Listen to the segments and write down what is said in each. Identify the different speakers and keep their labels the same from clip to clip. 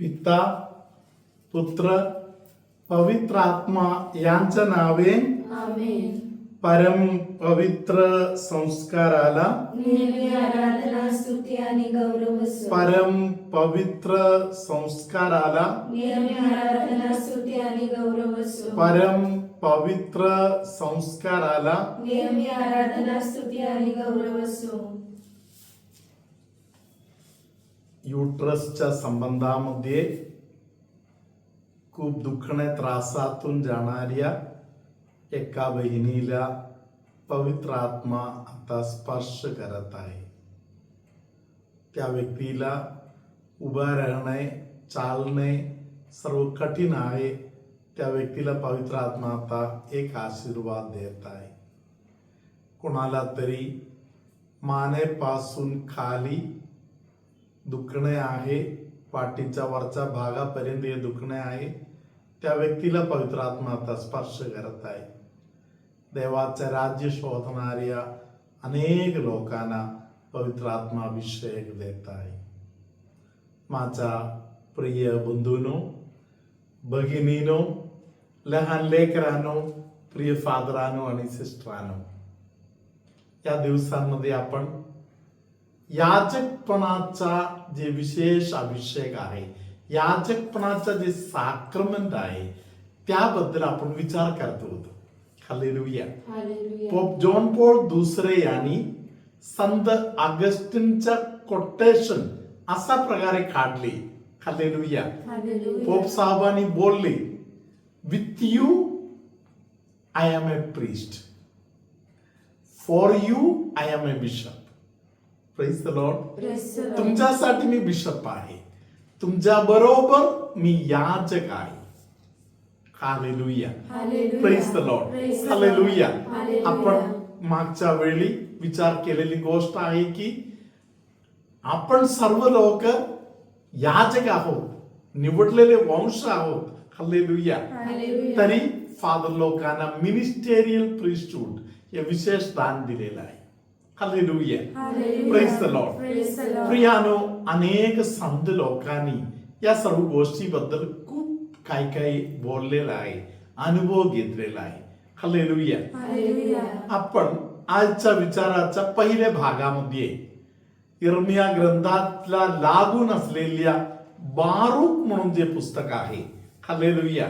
Speaker 1: പിത്ത പുത്ര यांच्या नावे परम पवित्र संस्काराला परम पवित्र संस्काराला परम पवित्र संस्काराला युट्रसच्या संबंधामध्ये खूप दुखणे त्रासातून जाणाऱ्या एका बहिणीला पवित्र आत्मा आता स्पर्श करत आहे. त्या व्यक्तीला उभा राहणे चालणे सर्व कठीण आहे. त्या व्यक्तीला पवित्र आत्मा आता एक आशीर्वाद देत आहे. कोणाला तरी मानेपासून खाली दुखणे आहे पाठीचा वरच्या भागापर्यंत हे दुखणे आहे. त्या व्यक्तीला पवित्र आत्मा आता स्पर्श करत आहे. देवाचं राज्य शोधणाऱ्या अनेक लोकांना पवित्र आत्माभिषेक देत आहे. माझा प्रिय बंधूनो भगिनीनो लहान लेकरानो प्रिय फादरानो आणि सिस्टरानो या दिवसांमध्ये आपण याजकपणाचा जे विशेष अभिषेक आहे याजकपणाचा जे साक्रमेंट आहे त्याबद्दल आपण विचार करतो होतो. हालेलुया. पोप जॉन पॉल दुसरे यांनी संत ऑगस्टिनच्या कोटेशन असा प्रकारे काढले. हालेलुया. पोप साहेबांनी बोलले with you I am a priest for you I am a bishop praise the Lord. तुमच्यासाठी मी बिशप आहे. तुमच्या बरोबर मी याजक आहे. Hallelujah. Praise the Lord hallelujah. आपण मागच्या वेळी विचार केलेली गोष्ट आहे की आपण सर्व लोक याजक आहोत. निवडलेले वंश आहोत. Hallelujah
Speaker 2: hallelujah.
Speaker 1: तरी फादर लोकांना मिनिस्टेरियल प्रिस्टूड हे विशेष दान दिलेलं आहे. Lord. प्रियानो अनेक संत लोकांनी या सर्व गोष्टीबद्दल खूप काही काही बोललेलं आहे अनुभव घेतलेला आहे हालेलुया. आपण आजच्या विचाराच्या पहिल्या भागामध्ये इर्मिया ग्रंथातला लागून असलेल्या बारूक म्हणून जे पुस्तक आहे हालेलुया.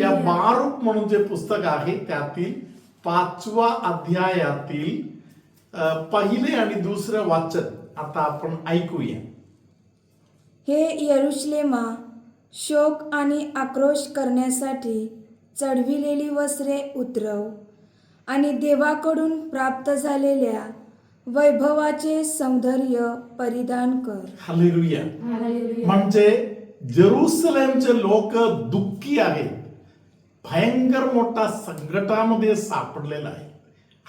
Speaker 1: या बारूक म्हणून जे पुस्तक आहे त्यातील पाचवा अध्यायातील पहिले आणि दुसरं वाचन आता आपण ऐकूया.
Speaker 3: हे यरुशलेमा शोक आणि आक्रोश करण्यासाठी चढविलेली वस्त्रे उतरव आणि देवाकडून प्राप्त झालेल्या वैभवाचे सौंदर्य परिधान कर.
Speaker 1: हालेलुया.
Speaker 2: हालेलुया.
Speaker 1: म्हणजे जेरुसलेमचे लोक दुःखी आहेत. भयंकर मोठा संकटामध्ये सापडलेला आहे.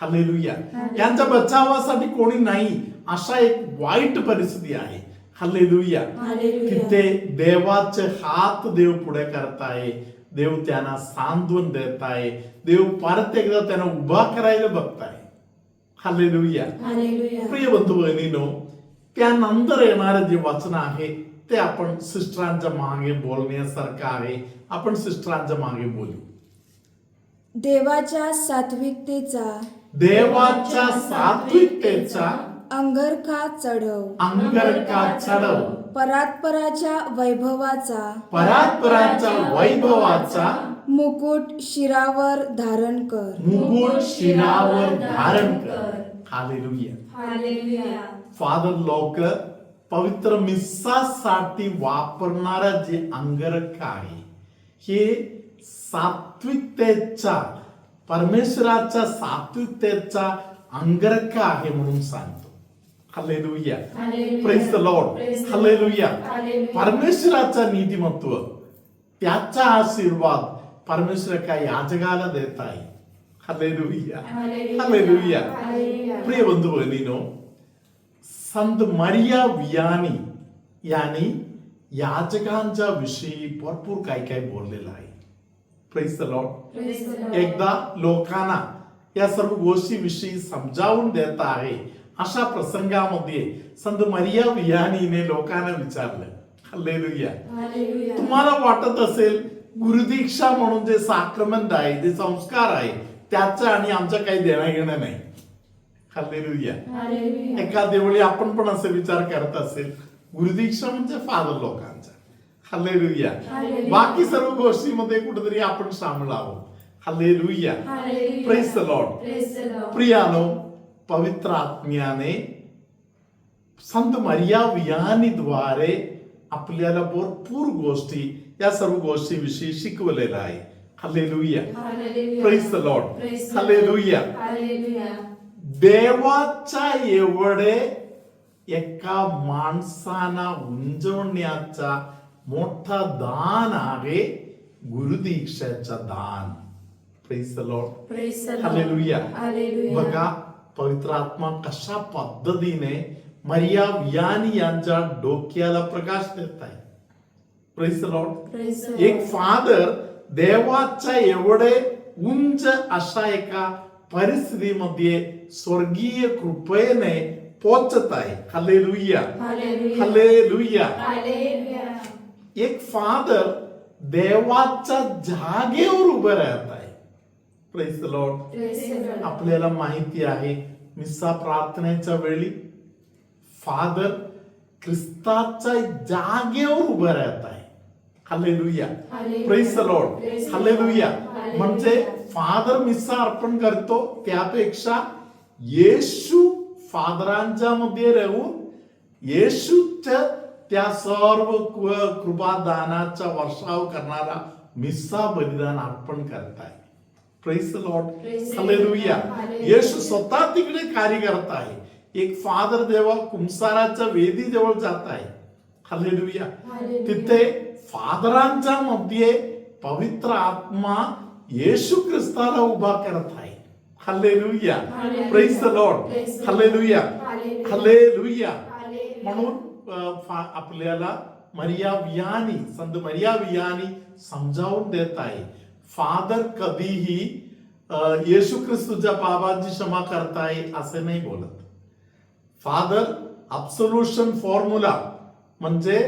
Speaker 1: हालेलुया यांच्या बचावासाठी कोणी नाही अशा एक वाईट परिस्थिती आहे. Hallelujah
Speaker 2: hallelujah.
Speaker 1: तिथे देवाचे हात देव पुढे करताय. देव त्यांना सांत्वन देत आहे देव परत एकदा त्यांना उभा करायला बघताय. हालेलुया. प्रिय बंधू बहिणीनो त्यानंतर येणारं जे वचन आहे ते आपण सिस्टरांच्या मागे बोलण्यासारखं आहे. आपण सिस्टरांच्या मागे बोलू.
Speaker 3: देवाच्या सात्विकतेचा
Speaker 1: देवाच्या सात्विकतेचा
Speaker 3: अंगरखा चढव.
Speaker 1: अंगरका चढव.
Speaker 3: परात्पराच्या वैभवाचा.
Speaker 1: परात्पराच्या वैभवाचा
Speaker 3: मुकुट शिरावर धारण कर.
Speaker 1: मुकुट शिरावर धारण कर. हालेलुया.
Speaker 2: हालेलुया.
Speaker 1: फादर लोक पवित्र मिस्सासाठी वापरणारा जे अंगरख आहे हे सात्विकतेचा परमेश्वराच्या सात्विकतेचा अंगरख आहे म्हणून सांगतो hallelujah
Speaker 2: hallelujah.
Speaker 1: Praise the Lord
Speaker 2: Praise the
Speaker 1: hallelujah
Speaker 2: Lord. Hallelujah.
Speaker 1: परमेश्वराचा नीतिमत्व त्याचा आशीर्वाद परमेश्वर काय याचकाला देत आहे हालेलुया
Speaker 2: हालेलुया.
Speaker 1: Hallelujah
Speaker 2: hallelujah.
Speaker 1: प्रिय बंधू बहिणीनो संत मरिया वियानी यांनी याचकांच्या विषयी भरपूर काही काही बोललेलं आहे प्रेस द लॉर्ड. एकदा लोकांना या सर्व गोष्टीविषयी समजावून देत आहे. अशा प्रसंगामध्ये संत मरिया वियानीने लोकांना विचारलं. हल्लेलुया. तुम्हाला वाटत असेल गुरुदीक्षा म्हणून जे साक्रमेंट आहे जे संस्कार आहे त्याचं आणि आमचं काही देणं घेणं नाही. हल्लेलुया.
Speaker 2: हालेलुया
Speaker 1: एखाद्या वेळी आपण पण असे विचार करत असेल गुरुदीक्षा म्हणजे फादर लोकांचा. हल्लेलुया. बाकी सर्व गोष्टीमध्ये कुठेतरी आपण सामील आहोत हल्लेलुया the Lord. प्रियानो पवित्र आत्म्याने संत मरिया वियानीद्वारे आपल्याला भरपूर गोष्टी या सर्व गोष्टीविषयी शिकवलेलं आहे hallelujah praise the Lord. Hallelujah देवाच्या एवढे एका माणसाला उंजवण्याचा मोठा दान आहे गुरुदीक्षाचं दान praise the Lord
Speaker 2: Praise the Lord.
Speaker 1: Hallelujah
Speaker 2: hallelujah
Speaker 1: बघा पवित्र आत्मा कशा पद्धतीने मरिया वियानी यांच्या डोक्याला प्रकाश देत आहे प्रेस लॉर्ड
Speaker 2: Praise the
Speaker 1: एक
Speaker 2: Lord.
Speaker 1: फादर देवाच्या एवढे उंच अशा एका परिस्थितीमध्ये स्वर्गीय कृपेने पोचत आहे हल्लेलुया
Speaker 2: हालेलुया
Speaker 1: हल्लेलुया
Speaker 2: हालेलुया
Speaker 1: एक फादर देवाच्या जागेवर उभं राहत आहे प्रेस लॉर्ड. आपल्याला माहिती आहे मिस्सा प्रार्थनेच्या वेळी फादर ख्रिस्ताच्या जागेवर उभं राहत आहे
Speaker 2: Hallelujah.
Speaker 1: Praise Lord.
Speaker 2: Hallelujah.
Speaker 1: म्हणजे फादर मिस्सा अर्पण करतो त्यापेक्षा येशू फादरांच्या मध्ये राहून येशूच्या त्या सर्व कृपादानाचा वर्षाव करणारा मिस्सा बलिदान अर्पण करताय प्रेस लॉर्ड
Speaker 2: Lord. Hallelujah.
Speaker 1: येशू स्वतः तिकडे कार्य करत आहे एक फादर देवा कुंसाराच्या वेदी जवळ जात आहे
Speaker 2: Hallelujah.
Speaker 1: तिथे फादरांच्या मध्ये पवित्र आत्मा येशू ख्रिस्ताला उभा करत आहे hallelujah. Praise the Lord. Hallelujah. Hallelujah. म्हणून आपल्याला मरिया वियानी संत मरिया वियानी समजावून देत आहे. फादर कधीही येशू ख्रिस्तूच्या पापाची क्षमा करताय असे नाही बोलत. फादर अब्सोल्युशन फॉर्म्युला म्हणजे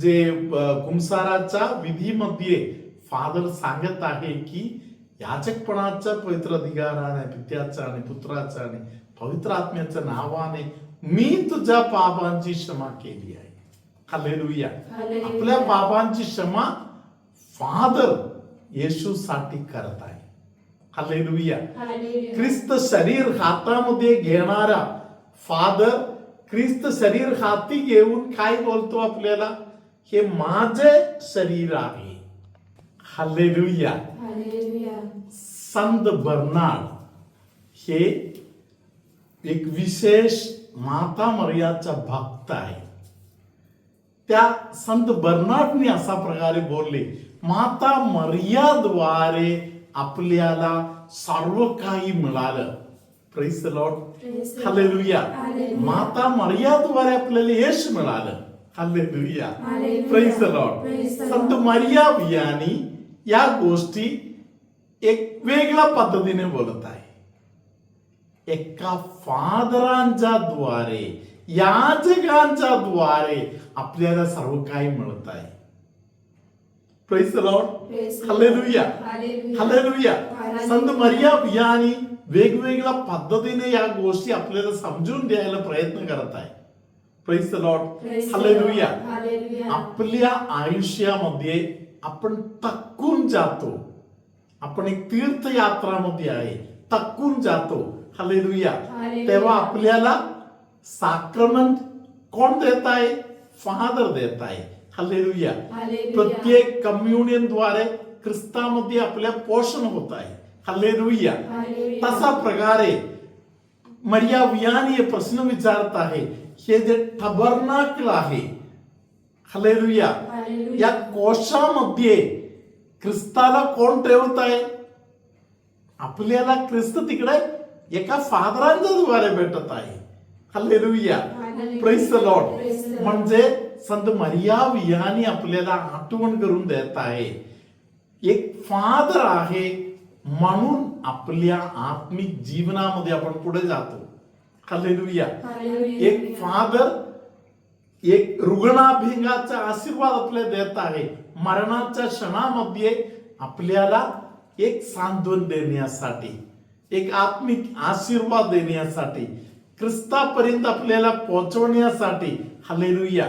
Speaker 1: जे गुमसाराच्या विधीमध्ये फादर सांगत आहे की याचकपणाच्या पवित्र अधिकाराने पित्याच्या आणि पुत्राच्या आणि पवित्र आत्म्याच्या नावाने मी तुझ्या पापांची क्षमा केली आहे. हालेलुया.
Speaker 2: हालेलुया.
Speaker 1: आपल्या पापांची क्षमा फादर येशूसाठी करत आहे. हालेलुया. ख्रिस्त शरीर हातामध्ये घेणारा फादर ख्रिस्त शरीर हाती घेऊन काय बोलतो आपल्याला? हे माझे शरीर आहे.
Speaker 2: Hallelujah.
Speaker 1: संत बर्नाड हे एक विशेष माता मर्याचा भक्त आहे त्या संत बर्नाडने असा प्रकारे बोलले माता मर्याद्वारे आपल्याला सर्व काही मिळालं प्रेस
Speaker 2: Lord.
Speaker 1: हालेलुया. माता मर्याद्वारे आपल्याला यश मिळालं हालेलुया. प्रेस
Speaker 2: the
Speaker 1: संत. मरिया या गोष्टी एक वेगळ्या पद्धतीने बोलत आहे एका फादरांच्या द्वारे याचकांच्या द्वारे आपल्याला सर्व काही मिळत आहे. संत मरिया बियानी वेगवेगळ्या पद्धतीने या गोष्टी आपल्याला समजून द्यायला प्रयत्न करत आहे प्रेस
Speaker 2: Lord. Hallelujah.
Speaker 1: आपल्या आयुष्यामध्ये आपण तक्कून जातो. आपण एक तीर्थयात्रामध्ये आहे तक्कून जातो. हलेलुया. तेव्हा आपल्याला साक्रमेंट कोण देत आहे? फादर देत आहे. हलेलुया. प्रत्येक कम्युनियनद्वारे ख्रिस्तामध्ये आपल्या पोषण होत आहे. Hallelujah
Speaker 2: Hallelujah.
Speaker 1: तसा प्रकारे मरिया वियानी प्रश्न विचारत आहे. हे जे टबरनाकल आहे हलेलुया. या कोशामध्ये ख्रिस्ताला कोण ठेवत आहे? आपल्याला ख्रिस्त तिकडे एका फादरांच्या द्वारे भेटत आहे. हल्लेलुया. Praise the Lord. म्हणजे संत मरिया वियानी आपल्याला आठवण करून देत आहे. एक फादर आहे म्हणून आपल्या आत्मिक जीवनामध्ये आपण पुढे जातो. हल्लेलुया. एक फादर एक रुग्णाभिंगाचा आशीर्वाद आपल्याला देत आहे. मरणाच्या क्षणामध्ये आपल्याला एक सांत्वन देण्यासाठी. एक आत्मिक आशीर्वाद देण्यासाठी ख्रिस्तापर्यंत आपल्याला पोहोचवण्यासाठी हलेलुया.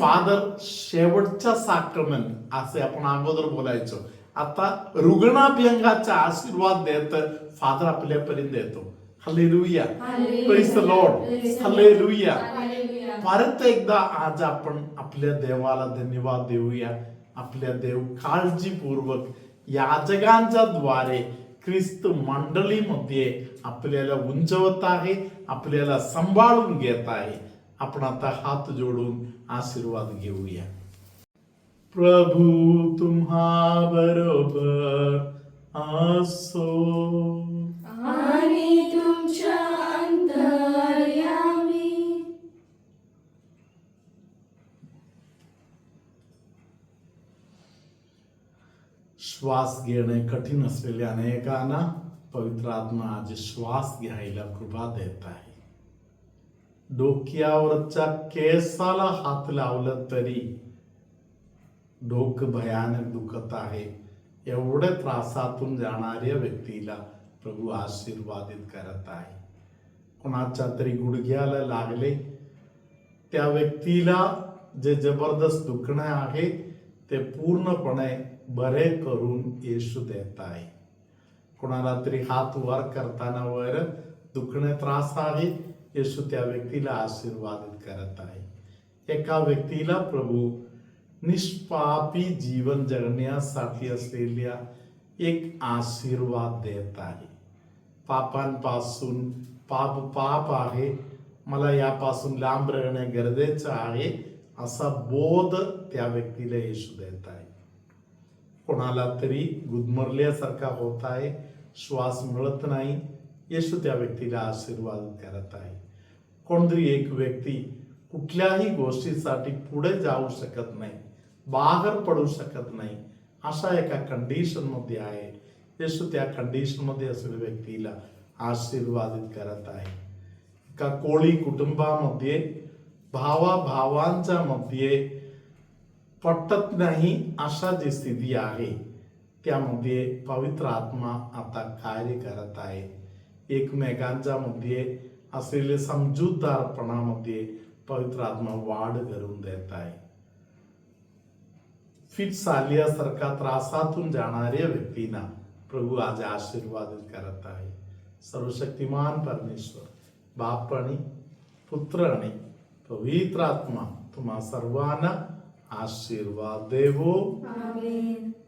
Speaker 1: फादर शेवटचा साक्रमेंट असे आपण अगोदर बोलायचो आता रुग्णाभ्यंगाचा आशीर्वाद देत फादर आपल्यापर्यंत येतो हलेलुया Lord. Hallelujah.
Speaker 2: हालेलुया.
Speaker 1: परत एकदा आज आपण आपल्या देवाला धन्यवाद देऊया आपल्या देव काळजीपूर्वक याजकांच्या द्वारे ख्रिस्त मंडळीमध्ये आपल्याला उंचवत आहे आपल्याला सांभाळून घेत आहे. आपण आता हात जोडून आशीर्वाद घेऊया. प्रभू तुम्हा बरोबर असो. श्वास घेणे कठीण असलेल्या अनेकांना पवित्र आत्मा आज श्वास घ्यायला कृपा देत आहे. डोक्यावरच्या केसाला हात लावलं तरी डोकं भयानक दुखत आहे. एवढ्या त्रासातून जाणाऱ्या व्यक्तीला प्रभू आशीर्वादित करत आहे. कोणाच्या तरी गुडघ्याला लागले त्या व्यक्तीला जे जबरदस्त दुखणं आहे ते पूर्णपणे बरे करून येशू देत आहे. कोणाला तरी हात वर करताना वर दुखणे त्रास आहे येशू त्या व्यक्तीला आशीर्वादित करत आहे. एका व्यक्तीला प्रभू निष्पापी जीवन जगण्यासाठी असलेल्या एक आशीर्वाद देत आहे. पापांपासून पाप पाप आहे मला यापासून लांब राहणे गरजेचं आहे असा बोध त्या व्यक्तीला येशू देत आहे. कोणाला तरी गुदमरल्यासारखा होत आहे. श्वास मिळत नाही. येशू त्या व्यक्तीला आशीर्वाद करत आहे. कोणतरी एक व्यक्ती कुठल्याही गोष्टीसाठी पुढे जाऊ शकत नाही. बाहेर पडू शकत नाही. अशा एका कंडिशनमध्ये आहे. येशू त्या कंडिशनमध्ये असलेल्या व्यक्तीला आशीर्वादित करत आहे. एका कोळी कुटुंबामध्ये भावा भावांच्या मध्ये पटत नाही अशा जी स्थिती आहे त्यामध्ये पवित्र आत्मा आता कार्य करत आहे. एकमेकांच्या मध्ये असलेले समजूतदारपणामध्ये पवित्र आत्मा वाढ करून देत आहे. फिट सालियासारखा त्रासातून जाणाऱ्या व्यक्तींना प्रभू आज आशीर्वादित करत आहे. सर्वशक्तिमान परमेश्वर बाप आणि पुत्र आणि पवित्र आत्मा तुम्हा सर्वांना आशीर्वाद देवो
Speaker 2: आमीन